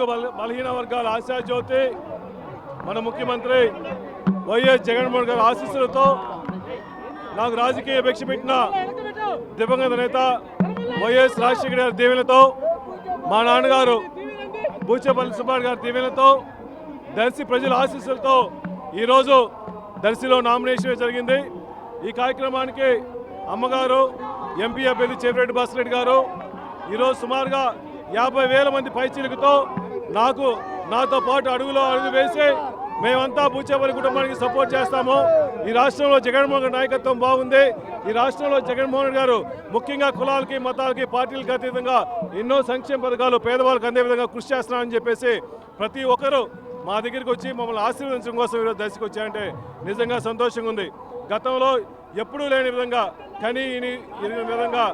బడుగు బలహీన వర్గాల ఆశాజ్యోతి మన ముఖ్యమంత్రి వైఎస్ జగన్మోహన్ గారి ఆశీస్సులతో నాకు రాజకీయ భిక్ష పెట్టిన దివంగత నేత వైఎస్ రాజశేఖర గారి దీవెనతో మా నాన్నగారు బూచేపల్లి సుబ్బారెడ్డి గారి దీవెనతో దర్శి ప్రజల ఆశీస్సులతో ఈరోజు దర్శిలో నామినేషన్ జరిగింది. ఈ కార్యక్రమానికి అమ్మగారు ఎంపీ అభ్యర్థి చేపిరెడ్డి భాస్కరెడ్డి గారు ఈరోజు సుమారుగా యాభై వేల మంది పైచీలకుతో నాకు నాతో పాటు అడుగులో అడుగు వేసి మేమంతా బూచేపల్లి కుటుంబానికి సపోర్ట్ చేస్తాము. ఈ రాష్ట్రంలో జగన్మోహన్ గారి నాయకత్వం బాగుంది. ఈ రాష్ట్రంలో జగన్మోహన్ గారు ముఖ్యంగా కులాలకి మతాలకి పార్టీలకు అతీతంగా ఎన్నో సంక్షేమ పథకాలు పేదవాళ్ళకి అందే విధంగా కృషి చేస్తున్నారని చెప్పేసి ప్రతి ఒక్కరూ మా దగ్గరికి వచ్చి మమ్మల్ని ఆశీర్వదించడం కోసం ఈరోజు దర్శకు వచ్చాయంటే నిజంగా సంతోషంగా ఉంది. గతంలో ఎప్పుడూ లేని విధంగా కనీ విధంగా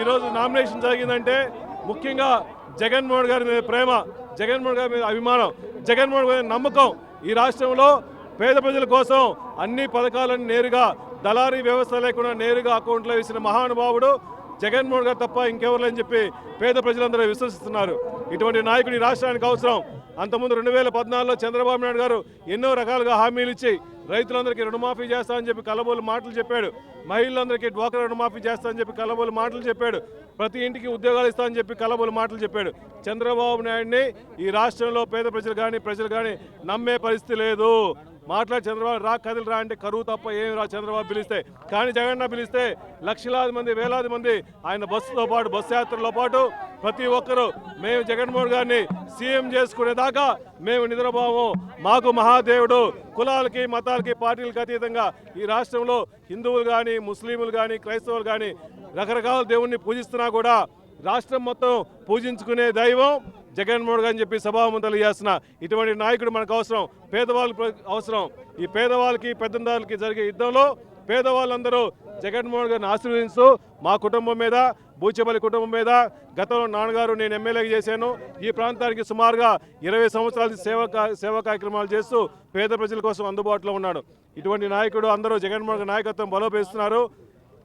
ఈరోజు నామినేషన్ జరిగిందంటే ముఖ్యంగా జగన్మోహన్ గారి మీద ప్రేమ జగన్మోహన్ గారి మీద అభిమానం జగన్మోహన్ గారి నమ్మకం ఈ రాష్ట్రంలో పేద ప్రజల కోసం అన్ని పథకాలను నేరుగా దళారీ వ్యవస్థ లేకుండా నేరుగా అకౌంట్లో వేసిన మహానుభావుడు జగన్మోహన్ గారు తప్ప ఇంకెవరు లేని చెప్పి పేద ప్రజలందరూ విశ్వసిస్తున్నారు. ఇటువంటి నాయకుడు రాష్ట్రానికి అవసరం. అంతకుముందు రెండు వేల పద్నాలుగులో చంద్రబాబు నాయుడు గారు ఎన్నో రకాలుగా హామీలు ఇచ్చి రైతులందరికీ రుణమాఫీ చేస్తామని చెప్పి కలబోలు మాటలు చెప్పాడు. మహిళలందరికీ డ్వాక్రా రుణమాఫీ చేస్తామని చెప్పి కలబోలు మాటలు చెప్పాడు. ప్రతి ఇంటికి ఉద్యోగాలు ఇస్తామని చెప్పి కలబోలు మాటలు చెప్పాడు. చంద్రబాబు నాయుడిని ఈ రాష్ట్రంలో పేద ప్రజలు కానీ ప్రజలు కానీ నమ్మే పరిస్థితి లేదు. మాట్లాడి చంద్రబాబు రా కదిలి రా అంటే కరువు తప్ప ఏమి రా చంద్రబాబు పిలిస్తే. కానీ జగన్న పిలిస్తే లక్షలాది మంది వేలాది మంది ఆయన బస్సుతో పాటు బస్సు యాత్రలో పాటు ప్రతి ఒక్కరూ మేము జగన్మోహన్ గారిని సీఎం చేసుకునేదాకా మేము నిద్రపోము. మాకు మహాదేవుడు కులాలకి మతాలకి పార్టీలకు అతీతంగా ఈ రాష్ట్రంలో హిందువులు కానీ ముస్లింలు కానీ క్రైస్తవులు కానీ రకరకాల దేవుణ్ణి పూజిస్తున్నా కూడా రాష్ట్రం మొత్తం పూజించుకునే దైవం. జగన్మోహన్ గారు అని చెప్పి సభాముంతలు చేస్తున్న ఇటువంటి నాయకుడు మనకు అవసరం. పేదవాళ్ళకి అవసరం. ఈ పేదవాళ్ళకి పెద్దందాలకి జరిగే యుద్ధంలో పేదవాళ్ళందరూ జగన్మోహన్ గారిని ఆశీర్వదిస్తూ మా కుటుంబం మీద బూచేపల్లి కుటుంబం మీద గతంలో నాన్నగారు నేను ఎమ్మెల్యేగా చేశాను. ఈ ప్రాంతానికి సుమారుగా ఇరవై సంవత్సరాల సేవ కా- సేవా కార్యక్రమాలు చేస్తూ పేద ప్రజల కోసం అందుబాటులో ఉన్నాడు. ఇటువంటి నాయకుడు అందరూ జగన్మోహన్ గారి నాయకత్వం బలోపేస్తున్నారు.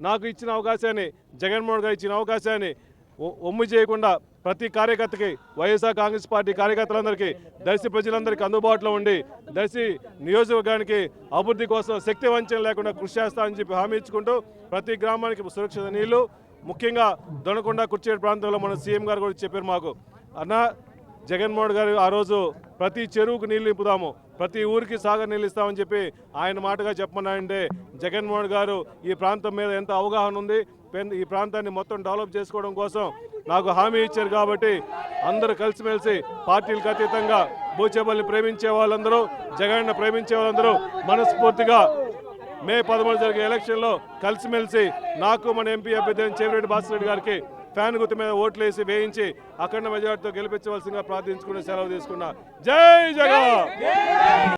నాకు ఇచ్చిన అవకాశాన్ని జగన్మోహన్ గారు ఇచ్చిన అవకాశాన్ని ఒమ్ము చేయకుండా ప్రతి కార్యకర్తకి వైఎస్ఆర్ కాంగ్రెస్ పార్టీ కార్యకర్తలందరికీ దర్శి ప్రజలందరికీ అందుబాటులో ఉండి దర్శి నియోజకవర్గానికి అభివృద్ధి కోసం శక్తి వంచన లేకుండా కృషి చేస్తామని చెప్పి హామీ ఇచ్చుకుంటూ ప్రతి గ్రామానికి సురక్షిత నీళ్ళు ముఖ్యంగా దొనకొండ కుర్చేడు ప్రాంతంలో మన సీఎం గారు కూడా చెప్పారు మాకు. అన్న జగన్మోహన్ గారు ఆ రోజు ప్రతి చెరువుకు నీళ్ళు నింపుదాము ప్రతి ఊరికి సాగర్ నీళ్ళు ఇస్తామని చెప్పి ఆయన మాటగా చెప్పమన్నాయంటే జగన్మోహన్ గారు ఈ ప్రాంతం మీద ఎంత అవగాహన ఉంది పెన్- ఈ ప్రాంతాన్ని మొత్తం డెవలప్ చేసుకోవడం కోసం నాకు హామీ ఇచ్చారు కాబట్టి అందరూ కలిసిమెలిసి పార్టీలకు అతీతంగా బూచేపల్లిని ప్రేమించే వాళ్ళందరూ జగన్ ప్రేమించే వాళ్ళందరూ మనస్ఫూర్తిగా మే పదమూడు జరిగే ఎలక్షన్లో కలిసిమెలిసి నాకు మన ఎంపీ అభ్యర్థి చేవిరెడ్డి చెవిరెడ్డి భాస్కర్ గారికి ఫ్యాన్ గుర్తు మీద ఓట్లు వేసి వేయించి అఖండ మెజార్టీతో గెలిపించవలసిందిగా ప్రార్థించుకుని సెలవు తీసుకున్నా. జై జగన్!